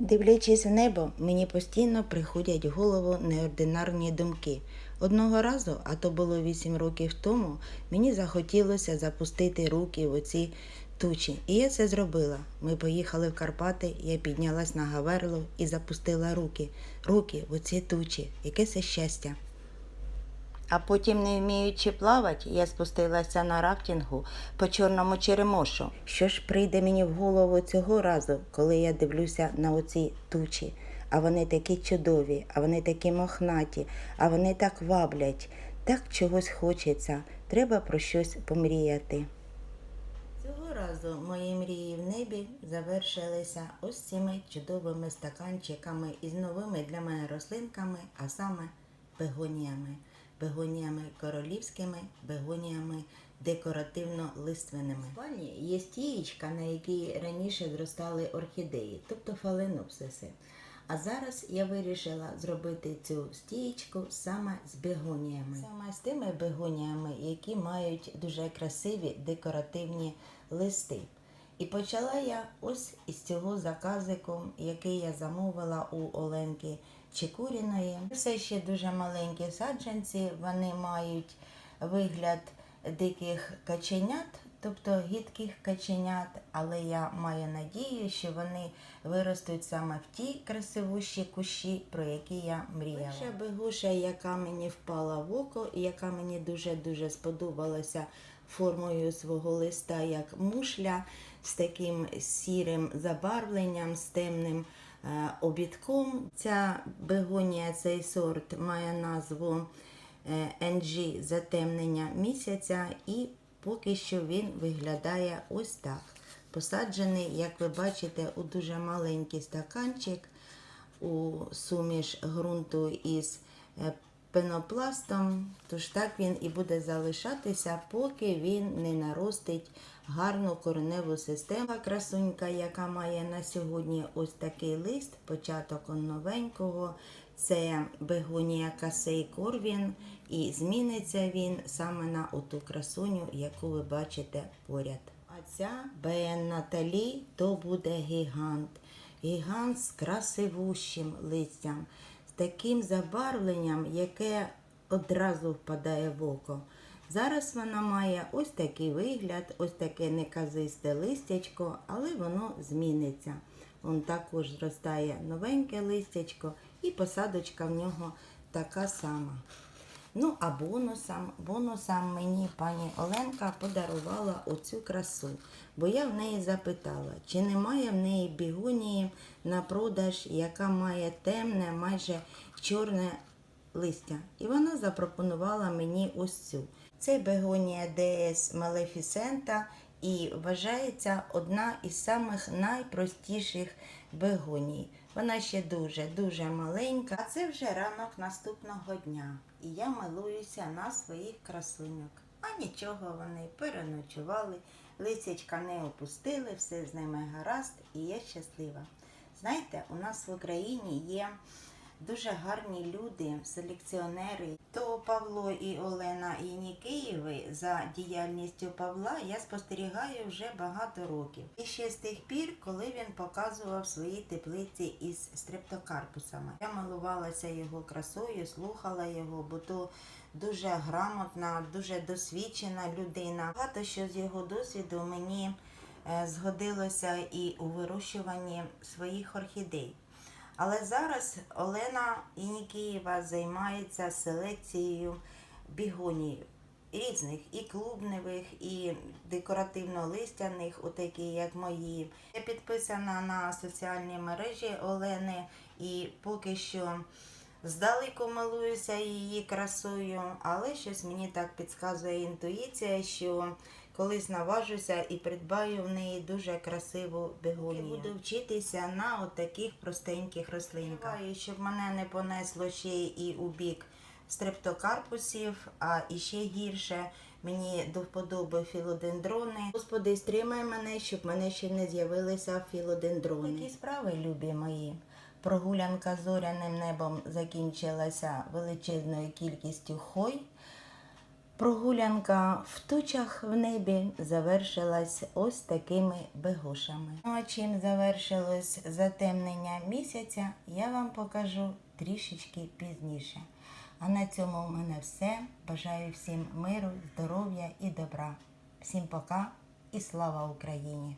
Дивлячись в небо, мені постійно приходять в голову неординарні думки. Одного разу, а то було вісім років тому, мені захотілося запустити руки в оці тучі. І я це зробила. Ми поїхали в Карпати, я піднялась на Гаверло і запустила руки. Руки в оці тучі. Яке це щастя. А потім, не вміючи плавати, я спустилася на рафтингу по чорному черемошу. Що ж прийде мені в голову цього разу, коли я дивлюся на оці тучі? А вони такі чудові, а вони такі мохнаті, а вони так ваблять, так чогось хочеться. Треба про щось помріяти. Цього разу мої мрії в небі завершилися ось цими чудовими стаканчиками із новими для мене рослинками, а саме бегоніями. Бегоніями королівськими, бегоніями декоративно-лиственними. В спальні є стієчка, на якій раніше зростали орхідеї, тобто фаленопсиси. А зараз я вирішила зробити цю стієчку саме з бегоніями. Саме з тими бегоніями, які мають дуже красиві декоративні листи. І почала я ось із цього заказику, який я замовила у Оленки Чекуріної. Все ще дуже маленькі саджанці, вони мають вигляд диких каченят, тобто гідких каченят, але я маю надію, що вони виростуть саме в ті красивущі кущі, про які я мріяла. Перша бегуша, яка мені впала в око, і яка мені дуже-дуже сподобалася формою свого листа, як мушля, з таким сірим забарвленням, з темним обідком. Ця бегонія, цей сорт має назву е, NG затемнення місяця, і поки що він виглядає ось так. Посаджений, як ви бачите, у дуже маленький стаканчик у суміш ґрунту із е, пенопластом, тож так він і буде залишатися, поки він не наростить гарну кореневу систему. Красунька, яка має на сьогодні ось такий лист, початок новенького. Це бегонія Касей Корвін, і зміниться він саме на оту красуню, яку ви бачите поряд. А ця Бен Наталі то буде гігант. Гігант з красивущим листям, таким забарвленням, яке одразу впадає в око. Зараз вона має ось такий вигляд, ось таке неказисте листячко, але воно зміниться. Вон також зростає новеньке листячко, і посадочка в нього така сама. Ну, а бонусом, бонусом мені пані Оленка подарувала оцю красу, бо я в неї запитала, чи немає в неї бігонії на продаж, яка має темне, майже чорне листя. І вона запропонувала мені ось цю. Це бегонія DS Maleficenta і вважається одна із самих найпростіших бегоній. Вона ще дуже-дуже маленька. А це вже ранок наступного дня. І я милуюся на своїх красуньок. А нічого вони переночували, лисячка не опустили, все з ними гаразд, і я щаслива. Знаєте, у нас в Україні є дуже гарні люди, селекціонери. То Павло і Олена Єнікеєви за діяльністю Павла я спостерігаю вже багато років. І ще з тих пір, коли він показував свої теплиці із стрептокарпусами. Я милувалася його красою, слухала його, бо то дуже грамотна, дуже досвідчена людина. Багато що з його досвіду мені е, згодилося і у вирощуванні своїх орхідей. Але зараз Олена Інікієва займається селекцією бігоній різних і клубневих, і декоративно-листяних, отакі як мої. Я підписана на соціальні мережі Олени і поки що здалеку милуюся її красою, але щось мені так підказує інтуїція, що колись наважуся і придбаю в неї дуже красиву бегонію. Я буду вчитися на отаких простеньких рослинках. Бажаю, щоб мене не понесло ще і у бік стрептокарпусів, а іще гірше. Мені до вподоби філодендрони. Господи, стримай мене, щоб мене ще не з'явилися філодендрони. Такі справи, любі мої. Прогулянка зоряним небом закінчилася величезною кількістю хой. Прогулянка в тучах в небі завершилась ось такими бегушами. Ну а чим завершилось затемнення місяця, я вам покажу трішечки пізніше. А на цьому в мене все. Бажаю всім миру, здоров'я і добра. Всім пока і слава Україні!